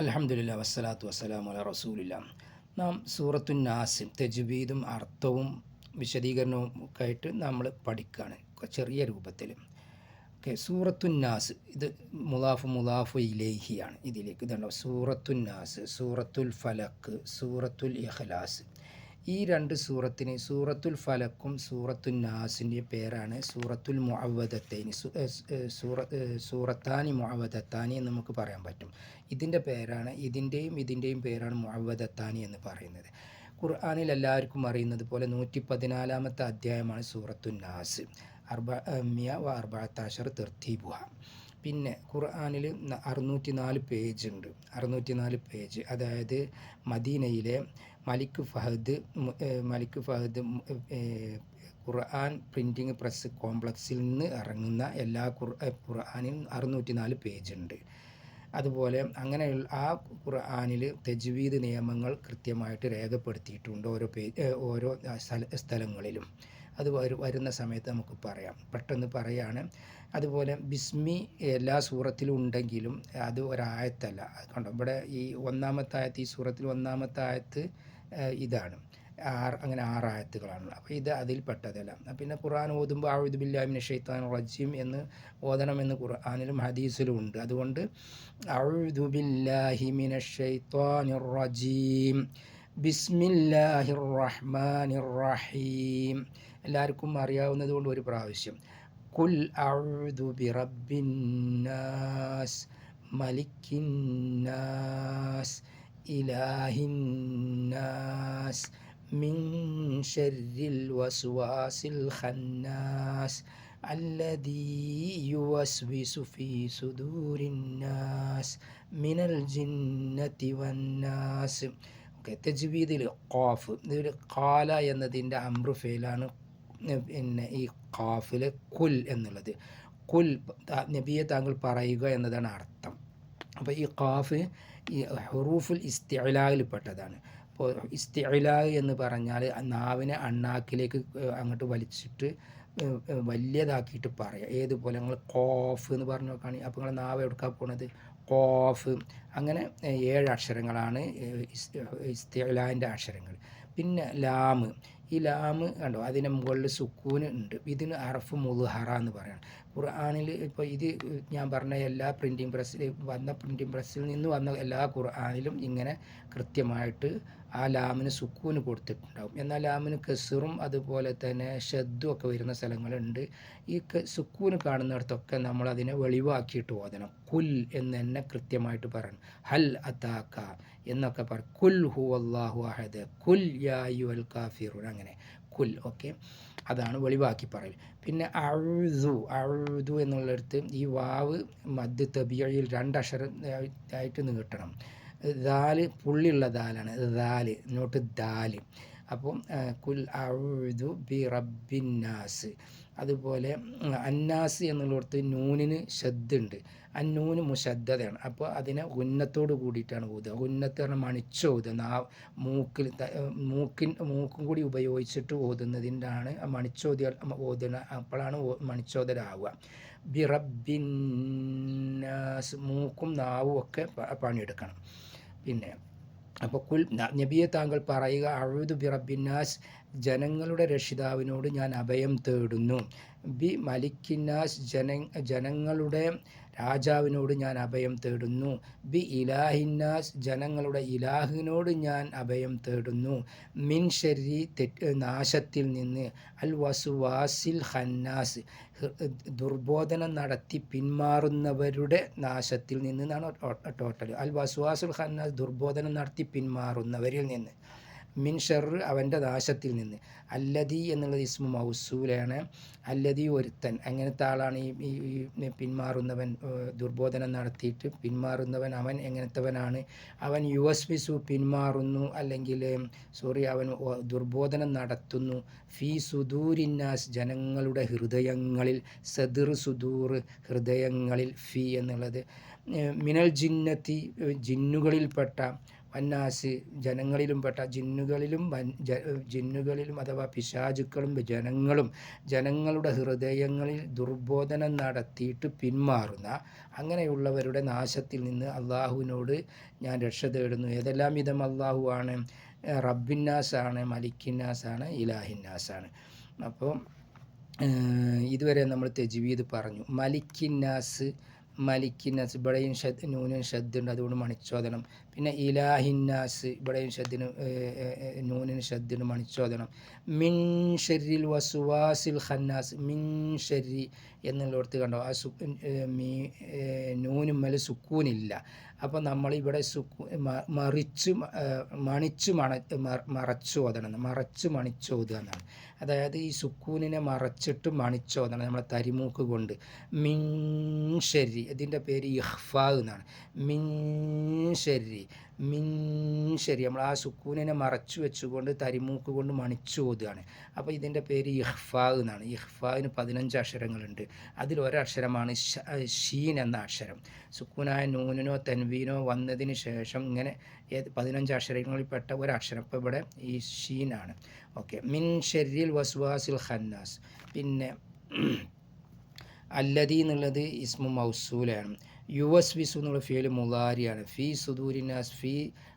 അലഹമുല്ല വസ്സലാത്തു വസ്സലാം അല റസൂലില്ല നാം സൂറത്തു നാസിം തെജുബീദും അർത്ഥവും വിശദീകരണവും ഒക്കെ ആയിട്ട് നമ്മൾ പഠിക്കുകയാണ് ചെറിയ രൂപത്തിൽ. ഓക്കെ സൂറത്തു നാസ് ഇത് മുലാഫ് മുലാഫ് ഇലേഹിയാണ് ഇതിലേക്ക്. ഇതുണ്ടോ സൂറത്തു നാസ് സൂറത്തുൽ ഫലക്ക് സൂറത്തുൽ ഇഖ്ലാസ്. ഈ രണ്ട് സൂറത്തിന് സൂറത്തുൽ ഫലക്കും സൂറത്തുൽ നാസിന്റെ പേരാണ്. സൂറത്തുൽ മുഅവദത്തൈനി സൂറ സൂറത്താനി മുഅവദത്താനി എന്ന് നമുക്ക് പറയാൻ പറ്റും. ഇതിന്റെ പേരാണ് ഇതിന്റെയും ഇതിന്റെയും പേരാണ് മുഅവദത്താനി എന്ന് പറയുന്നത്. ഖുർആാനിൽ എല്ലാവർക്കും അറിയുന്നത് പോലെ നൂറ്റി പതിനാലാമത്തെ അധ്യായമാണ് സൂറത്തുൽ നാസ്. അർബ മിയ വ അർബാത്താഷർ തെർത്തീബുഹ. പിന്നെ ഖുർആാനിൽ അറുന്നൂറ്റി നാല് പേജ് ഉണ്ട്. അറുന്നൂറ്റി നാല് പേജ്. അതായത് മദീനയിലെ Malik Fahad Malik Fahad Quran printing press കോംപ്ലക്സിൽ നിന്ന് ഇറങ്ങുന്ന എല്ലാ ഖുർ ഖുർആാനും അറുന്നൂറ്റി നാല് പേജ് ഉണ്ട്. അതുപോലെ അങ്ങനെയുള്ള ആ ഖുർആാനിൽ തജ്വീദ് നിയമങ്ങൾ കൃത്യമായിട്ട് രേഖപ്പെടുത്തിയിട്ടുണ്ട് ഓരോ പേ ഓരോ സ്ഥല സ്ഥലങ്ങളിലും. അത് വരു വരുന്ന സമയത്ത് നമുക്ക് പറയാം. പെട്ടെന്ന് പറയാണ്. അതുപോലെ ബിസ്മി എല്ലാ സൂറത്തിലും ഉണ്ടെങ്കിലും അത് ഒരായത്തല്ല. കണ്ടോ? ഇവിടെ ഈ ഒന്നാമത്തെ ആയത്ത് ഈ സൂറത്തിൽ ഒന്നാമത്തെ ആയത്ത് ഇതാണ്. ആറ് അങ്ങനെ ആറ് ആയത്തുകളാണ്. അപ്പോൾ ഇത് അതിൽ പെട്ടതല്ല. പിന്നെ ഖുർആൻ ഓതുമ്പോൾ ആഴുദ് ബില്ലാമിന് ഷെയ്ത്താൻ റജീം എന്ന് ഓതണമെന്ന് ഖുർആാനിലും ഹദീസിലും ഉണ്ട്. അതുകൊണ്ട് അഴുദു ബില്ലാഹി മിന ഷെയ്ത്താനിർ റജീം ബിസ്മില്ലാഹിർ റഹ്മാനിർ റഹീം എല്ലാവർക്കും അറിയാവുന്നത് കൊണ്ട് ഒരു പ്രാവശ്യം കുൽ അഴുദു ബിറബിന്നാസ് മലിക്കിന്നാസ് ഇലാഹിന്നാസ് മിൻ ഷർരിൽ വസ്വാസിൽ ഖന്നാസ് الذي يوسوس في صدور الناس من الجنة والناس ഓക്കെ തെജ്വീദിൽ ഖാഫ് ഇതിൽ കാല എന്നതിൻ്റെ അമ്രു ഫെയിലാണ് പിന്നെ ഈ ഖാഫിൽ കുൽ എന്നുള്ളത് കുൽ ത- നബിയെ താങ്കൾ പറയുക എന്നതാണ് അർത്ഥം അപ്പോൾ ഈ ഖാഫ് ഈ ഹുറൂഫുൽ ഇസ്തിഅലായിൽ പെട്ടതാണ്. അപ്പോൾ ഇസ്തിഅല എന്ന് പറഞ്ഞാൽ നാവിനെ അണ്ണാക്കിലേക്ക് അങ്ങോട്ട് വലിച്ചിട്ട് വലിയതാക്കിയിട്ട് പറയുക ഏതുപോലെ നിങ്ങൾ കോഫ് എന്ന് പറഞ്ഞു നോക്കുകയാണെങ്കിൽ അപ്പോൾ നിങ്ങൾ നാവ് എടുക്കാൻ പോണത്? കോഫ് അങ്ങനെ ഏഴ് അക്ഷരങ്ങളാണ് ഇസ്തിഅലാന്റെ അക്ഷരങ്ങൾ. പിന്നെ ലാമ്. ഈ ലാമ് കണ്ടോ? അതിന് മുകളിൽ സുക്കൂന് ഉണ്ട്. ഇതിന് അറഫ് മുൽഹറ എന്ന് പറയണം. ഖുർആാനിൽ ഇപ്പോൾ ഇത് ഞാൻ പറഞ്ഞ എല്ലാ പ്രിന്റിങ് പ്രസ്സിൽ വന്ന പ്രിന്റിങ് പ്രസ്സിൽ നിന്ന് വന്ന എല്ലാ ഖുർആാനിലും ഇങ്ങനെ കൃത്യമായിട്ട് ആ ലാമിന് സുക്കൂന് കൊടുത്തിട്ടുണ്ടാവും. എന്നാൽ ലാമിന് കെസറും അതുപോലെ തന്നെ ഷദ്ദും ഒക്കെ വരുന്ന സ്ഥലങ്ങളുണ്ട്. ഈ സുക്കൂന് കാണുന്നിടത്തൊക്കെ നമ്മൾ അതിനെ വെളിവാക്കിയിട്ട് ഓതണം. കുൽ എന്ന് തന്നെ കൃത്യമായിട്ട് പറയണം. ഹൽ അതാക്ക എന്നൊക്കെ പറ. കുൽ ഹു അള്ളാഹു അഹദ്. കുൽ യാ അൽ കാഫിറൂൻ. അങ്ങനെ. കുൽ ഓക്കെ. അതാണ് വെളിവാക്കി പറയൽ. പിന്നെ അഴുതു അഴുതു എന്നുള്ളിടത്ത് ഈ വാവ് മദ്യ തബിയയിൽ രണ്ടക്ഷരം ആയി- ആയിട്ട് നീട്ടണം. ദാൽ പുള്ളിയുള്ള ദാലാണ്. ദാൽ നോട്ട് ദാൽ. അപ്പം കുൽ അഴുതു ബി റബ്ബിന്നാസ് അതുപോലെ അന്നാസ് എന്നുള്ളിടത്ത് നൂനിന് ശബ്ദുണ്ട് അന്നൂന് മുശദ്ധതയാണ് അപ്പോൾ അതിനെ ഉന്നത്തോട് കൂടിയിട്ടാണ് ഊതുക ഉന്നത്ത് പറഞ്ഞാൽ മണിച്ച് ഊതുക നാ മൂക്കിൽ മൂക്കിൻ മൂക്കും കൂടി ഉപയോഗിച്ചിട്ട് ഓതുന്നതിന്റാണ് മണിച്ചോതികൾ ഓതുന്ന അപ്പോഴാണ് മണിച്ചോതരാവുക ബിറബിൻ മൂക്കും നാവും ഒക്കെ പണിയെടുക്കണം. പിന്നെ അപ്പോൾ കുൽ നബിയെ താങ്കൾ പറയുക അഴുതു ബിറബിന്നാസ് ജനങ്ങളുടെ രക്ഷിതാവിനോട് ഞാൻ അഭയം തേടുന്നു. ബി മലിക്കിന്നാസ് ജന ജനങ്ങളുടെ രാജാവിനോട് ഞാൻ അഭയം തേടുന്നു. ബി ഇലാഹിന്നാസ് ജനങ്ങളുടെ ഇലാഹിനോട് ഞാൻ അഭയം തേടുന്നു. മിൻ ശരി തെറ്റ് നാശത്തിൽ നിന്ന്. അൽ വസുവാസിൽ ഖന്നാസ്. ഹ്- ദുർബോധനം നടത്തി പിന്മാറുന്നവരുടെ നാശത്തിൽ നിന്ന് എന്നാണ് ടോട്ടൽ അൽ വസുവാസുൽ ഹന്നാസ് ദുർബോധനം നടത്തി പിന്മാറുന്നവരിൽ നിന്ന്. മിൻ അവന്റെ നാശത്തിൽ നിന്ന്. അല്ലതി എന്നുള്ളത് ഇസ്മു മൗസൂലാണ് അല്ലതി ഒരുത്തൻ. അങ്ങനത്തെ ആളാണ് ഈ ഈ- പിന്മാറുന്നവൻ? ദുർബോധനം നടത്തിയിട്ട് പിന്മാറുന്നവൻ അവൻ എങ്ങനത്തവനാണ്? അവൻ യു എസ് വിസു പിന്മാറുന്നു അല്ലെങ്കിൽ സോറി അവൻ ദുർബോധനം നടത്തുന്നു. ഫി സുദൂരിന്നാസ് ജനങ്ങളുടെ ഹൃദയങ്ങളിൽ സദിർ സുദൂർ ഹൃദയങ്ങളിൽ ഫി എന്നുള്ളത്. മിനൽ ജിന്നത്തി ജിന്നുകളിൽപ്പെട്ട വന്നാസ് ജനങ്ങളിലും പെട്ട ജിന്നുകളിലും ജിന്നുകളിലും അഥവാ പിശാചുക്കളും ജനങ്ങളും ജനങ്ങളുടെ ഹൃദയങ്ങളിൽ ദുർബോധനം നടത്തിയിട്ട് പിന്മാറുന്ന അങ്ങനെയുള്ളവരുടെ നാശത്തിൽ നിന്ന് അള്ളാഹുവിനോട് ഞാൻ രക്ഷ തേടുന്നു. ഏതെല്ലാം വിധം അള്ളാഹു ആണ്? റബ്ബിന്നാസാണ് മലിക്കിന്നാസാണ് ഇലാഹിന്നാസാണ്. അപ്പോൾ ഇതുവരെ നമ്മൾ തെജ്വീദ് പറഞ്ഞു. മലിക്കിന്നാസ് മലിക്കിന്നാസ് ഇവിടെയും ഷദ് നൂനും ഷദ്ദുണ്ട് അതുകൊണ്ട് മണിച്ചോദനം. പിന്നെ ഇലാഹിന്നാസ് ഇവിടെയും ഷദ്ദിന് നൂനിന് ഷദ്ദിന് മണിച്ചോദനം മിൻ ഷെരിൽ വസുവാസിൽ ഖന്നാസ് മിൻ ഷെരി എന്നുള്ളടത്ത് കണ്ടോ? ആ സു മീ നൂനും മേലെ സുക്കൂനില്ല. അപ്പോൾ നമ്മൾ ഇവിടെ സുക്കൂ മറിച്ച് മണിച്ച് മണ മറച്ചു മറച്ച് മണിച്ചോതുക എന്നാണ്. അതായത് ഈ സുക്കൂനിനെ മറച്ചിട്ട് മണിച്ചോദണം നമ്മളെ തരിമൂക്ക് കൊണ്ട്. മിൻ ഷെരി ഇതിന്റെ പേര് ഇഹ്ഫാ എന്നാണ്. മിൻ ഷെരി മിൻ ശരി നമ്മൾ ആ സുക്കൂനിനെ മറച്ചു വെച്ചുകൊണ്ട് തരിമൂക്ക് കൊണ്ട് മണിച്ചു ഓതുകയാണ്. അപ്പോൾ ഇതിന്റെ പേര് ഇഹ്ഫാ എന്നാണ്. ഇഹ്ഫാവിന് പതിനഞ്ച് അക്ഷരങ്ങളുണ്ട്. ഷ- ഷീൻ എന്ന അക്ഷരം. സുക്കൂനായ നൂനിനോ തെൻവീനോ വന്നതിന് ശേഷം ഇങ്ങനെ ഏത് പതിനഞ്ച് അക്ഷരങ്ങളിൽപ്പെട്ട ഒരക്ഷരം. ഇപ്പോൾ ഇവിടെ ഈ ഷീനാണ് ഓക്കെ. മിൻ ഷെരിൽ വസ്വാസിൽ ഖന്നാസ്. പിന്നെ അല്ലതി എന്നുള്ളത് ഇസ്മു മൗസൂലാണ് യു എസ് വിസു എന്നുള്ള ഫീൽ മുലാരിയാണ് ഫി സുദൂരിനാസ് ഫി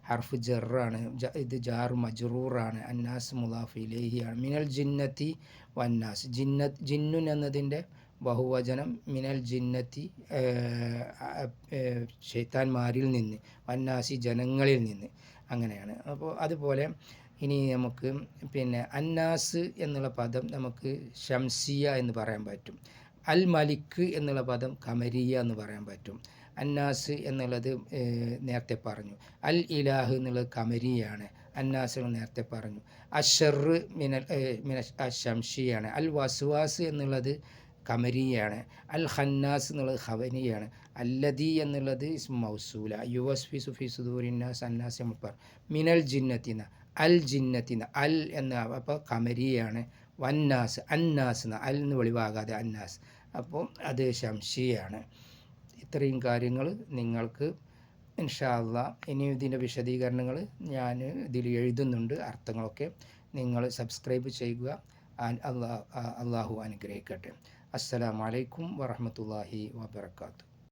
ഹർഫ് ജറാണ് ഇത് ജാർ മജ്റൂറാണ് അന്നാസ് മുലാഫിലേഹിയാണ് മിനൽ ജിന്നത്തി വന്നാസ്. ജിന്നത് ജിന്നുൻ എന്നതിന്റെ ബഹുവചനം മിനൽ ജിന്നത്തി ഷെയ്ത്താൻമാരിൽ നിന്ന് വന്നാസി ജനങ്ങളിൽ നിന്ന്. അങ്ങനെയാണ്. അപ്പോൾ അതുപോലെ ഇനി നമുക്ക് പിന്നെ അന്നാസ് എന്നുള്ള പദം നമുക്ക് ഷംസിയ എന്ന് പറയാൻ പറ്റും. അൽ മലിക്ക് എന്നുള്ള പദം കമരിയ എന്ന് പറയാൻ പറ്റും. അന്നാസ് എന്നുള്ളത് നേരത്തെ പറഞ്ഞു. അൽ ഇലാഹ് എന്നുള്ളത് കമരിയാണ്. അന്നാസ് നേരത്തെ പറഞ്ഞു. അഷർ മിനൽ മിന ഷംഷിയാണ് അൽ വസ്വാസ് എന്നുള്ളത് കമരിയാണ്. അൽ ഹന്നാസ് എന്നുള്ളത് ഹവനിയാണ് അല്ലദി എന്നുള്ളത് ഇസ്മു മൗസൂല. യു ഫി സുഫി സുദൂരിന്നാസ് അന്നാസ് മിനൽ ജിന്നത്തിന അൽ ജിന്നത്തിന അൽ എന്ന അപ്പോൾ കമരിയാണ്. വന്നാസ് അന്നാസ് എന്ന അൽ വെളിവാകാതെ അന്നാസ്. അപ്പോൾ അത് ശംഷിയാണ് ഇത്രയും കാര്യങ്ങൾ നിങ്ങൾക്ക് ഇൻഷാല്ല ഇനി ഇതിന്റെ വിശദീകരണങ്ങൾ ഞാൻ ഇതിൽ എഴുതുന്നുണ്ട്. അർത്ഥങ്ങളൊക്കെ നിങ്ങൾ സബ്സ്ക്രൈബ് ചെയ്യുക. അള്ളാഹു അനുഗ്രഹിക്കട്ടെ. അസ്സലാമലൈക്കും വറഹമത്തല്ലാഹി വബർക്കാത്തു